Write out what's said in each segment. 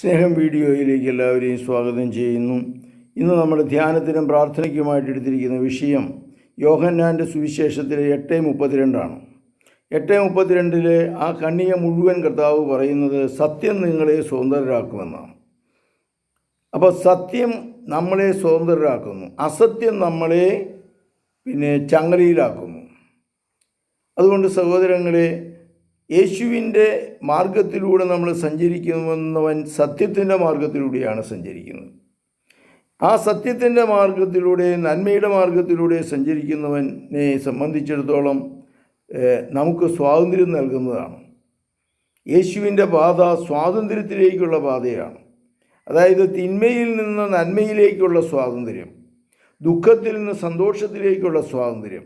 സ്നേഹം വീഡിയോയിലേക്ക് എല്ലാവരെയും സ്വാഗതം ചെയ്യുന്നു. ഇന്ന് നമ്മൾ ധ്യാനത്തിനും പ്രാർത്ഥനയ്ക്കുമായിട്ട് എടുത്തിരിക്കുന്ന വിഷയം യോഹന്നാന്റെ സുവിശേഷത്തിലെ എട്ട് മുപ്പത്തിരണ്ടാണ്. എട്ട് മുപ്പത്തിരണ്ടിലെ ആ കണ്ണിയെ മുഴുവൻ കർത്താവ് പറയുന്നത് സത്യം നിങ്ങളെ സ്വതന്ത്രരാക്കുമെന്നാണ്. അപ്പോൾ സത്യം നമ്മളെ സ്വതന്ത്രരാക്കുന്നു. അസത്യം നമ്മളെ പിന്നെ ചങ്ങലയിലാക്കുന്നു. അതുകൊണ്ട് സഹോദരങ്ങളെ യേശുവിന്റെ മാർഗത്തിലൂടെ നമ്മൾ സഞ്ചരിക്കുന്നവൻ സത്യത്തിന്റെ മാർഗത്തിലൂടെയാണ് സഞ്ചരിക്കുന്നത്. ആ സത്യത്തിന്റെ മാർഗത്തിലൂടെ നന്മയുടെ മാർഗത്തിലൂടെ സഞ്ചരിക്കുന്നവനെ സംബന്ധിച്ചിടത്തോളം നമുക്ക് സ്വാതന്ത്ര്യം നൽകുന്നതാണ്. യേശുവിന്റെ പാത സ്വാതന്ത്ര്യത്തിലേക്കുള്ള പാതയാണ്. അതായത് തിന്മയിൽ നിന്ന് നന്മയിലേക്കുള്ള സ്വാതന്ത്ര്യം ദുഃഖത്തിൽ നിന്ന് സന്തോഷത്തിലേക്കുള്ള സ്വാതന്ത്ര്യം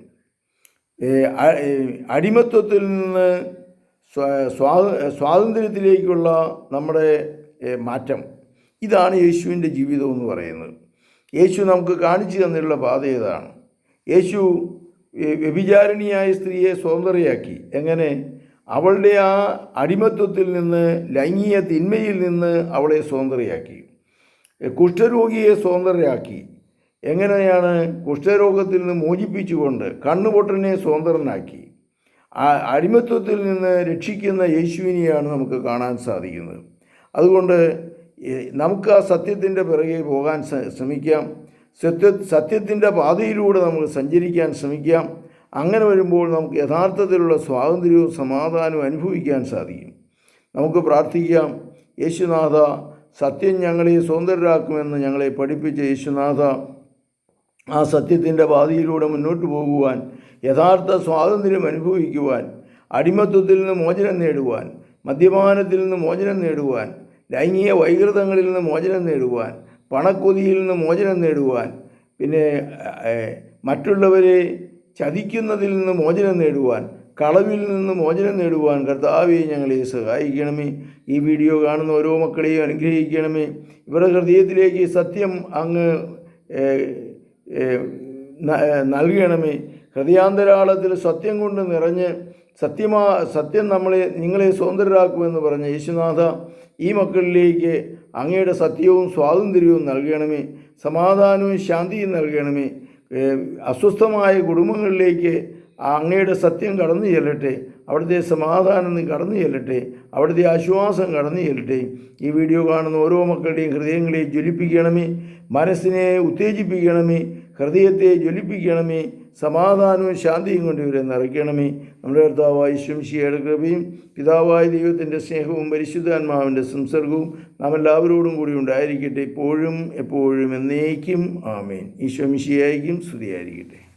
അടിമത്വത്തിൽ നിന്ന് സ്വാ- സ്വാ- സ്വാതന്ത്ര്യത്തിലേക്കുള്ള നമ്മുടെ മാറ്റം. ഇതാണ് യേശുവിന്റെ ജീവിതം എന്ന് പറയുന്നത്. യേശു നമുക്ക് കാണിച്ചു തന്നിട്ടുള്ള പാത ഏതാണ്? യേശു വ്യഭിചാരിണിയായ സ്ത്രീയെ സ്വതന്ത്രയാക്കി. എങ്ങനെ? അവളുടെ ആ അടിമത്വത്തിൽ നിന്ന് ലൈംഗിക തിന്മയിൽ നിന്ന് അവളെ സ്വതന്ത്രയാക്കി. കുഷ്ഠരോഗിയെ സ്വതന്ത്രരാക്കി എങ്ങനെയാണ് കുഷ്ഠരോഗത്തിൽ നിന്ന് മോചിപ്പിച്ചുകൊണ്ട് കണ്ണുപൊട്ടനെ സ്വതന്ത്രനാക്കി. ആ അടിമത്വത്തിൽ നിന്ന് രക്ഷിക്കുന്ന യേശുവിനെയാണ് നമുക്ക് കാണാൻ സാധിക്കുന്നത്. അതുകൊണ്ട് നമുക്ക് ആ സത്യത്തിന്റെ പിറകെ പോകാൻ ശ്രമിക്കാം. സത്യ സത്യത്തിന്റെ പാതയിലൂടെ നമുക്ക് സഞ്ചരിക്കാൻ ശ്രമിക്കാം. അങ്ങനെ വരുമ്പോൾ നമുക്ക് യഥാർത്ഥത്തിലുള്ള സ്വാതന്ത്ര്യവും സമാധാനവും അനുഭവിക്കാൻ സാധിക്കും. നമുക്ക് പ്രാർത്ഥിക്കാം. യേശുനാഥ സത്യം ഞങ്ങളെ സ്വതന്ത്രരാക്കുമെന്ന് ഞങ്ങളെ പഠിപ്പിച്ച യേശുനാഥ ആ സത്യത്തിന്റെ പാതയിലൂടെ മുന്നോട്ട് പോകുവാൻ യഥാർത്ഥ സ്വാതന്ത്ര്യം അനുഭവിക്കുവാൻ അടിമത്വത്തിൽ നിന്ന് മോചനം നേടുവാൻ മദ്യപാനത്തിൽ നിന്ന് മോചനം നേടുവാൻ ലൈംഗിക വൈകൃതങ്ങളിൽ നിന്ന് മോചനം നേടുവാൻ പണക്കൊതിയിൽ നിന്ന് മോചനം നേടുവാൻ പിന്നെ മറ്റുള്ളവരെ ചതിക്കുന്നതിൽ നിന്ന് മോചനം നേടുവാൻ കളവിൽ നിന്ന് മോചനം നേടുവാൻ കർത്താവെ ഞങ്ങളെ സഹായിക്കണമേ. ഈ വീഡിയോ കാണുന്ന ഓരോ മക്കളെയും അനുഗ്രഹിക്കണമേ. ഇവരുടെ ഹൃദയത്തിലേക്ക് സത്യം അങ്ങ് നൽകണമേ. ഹൃദയാന്തരാളത്തിൽ സത്യം കൊണ്ട് നിറഞ്ഞ് സത്യമാ സത്യം നമ്മളെ നിങ്ങളെ സ്വതന്ത്രരാക്കുമെന്ന് പറഞ്ഞ യേശുനാഥ ഈ മക്കളിലേക്ക് അങ്ങയുടെ സത്യവും സ്വാതന്ത്ര്യവും നൽകണമേ സമാധാനവും ശാന്തിയും നൽകണമേ. അസ്വസ്ഥമായ കുടുംബങ്ങളിലേക്ക് അങ്ങയുടെ സത്യം കടന്നു ചെല്ലട്ടെ അവിടുത്തെ സമാധാനം കടന്നു ചെല്ലട്ടെ അവിടുത്തെ ആശ്വാസം കടന്നു ചെല്ലട്ടെ. ഈ വീഡിയോ കാണുന്ന ഓരോ മക്കളുടെയും ഹൃദയങ്ങളെ ജ്വലിപ്പിക്കണമേ മനസ്സിനെ ഉത്തേജിപ്പിക്കണമേ ഹൃദയത്തെ ജ്വലിപ്പിക്കണമേ. സമാധാനവും ശാന്തിയും കൊണ്ട് ഇവരെ നിറയ്ക്കണമേ. നമ്മുടെ കർത്താവായ ശംശിയുടെ കൃപയും പിതാവായ ദൈവത്തിന്റെ സ്നേഹവും പരിശുദ്ധാത്മാവിന്റെ സംസർഗവും നാം എല്ലാവരോടും കൂടി ഉണ്ടായിരിക്കട്ടെ. ഇപ്പോഴും എപ്പോഴും എന്നേക്കും. ആമേൻ. ഈ ശംശിയായിരിക്കും സ്തുതിയായിരിക്കട്ടെ.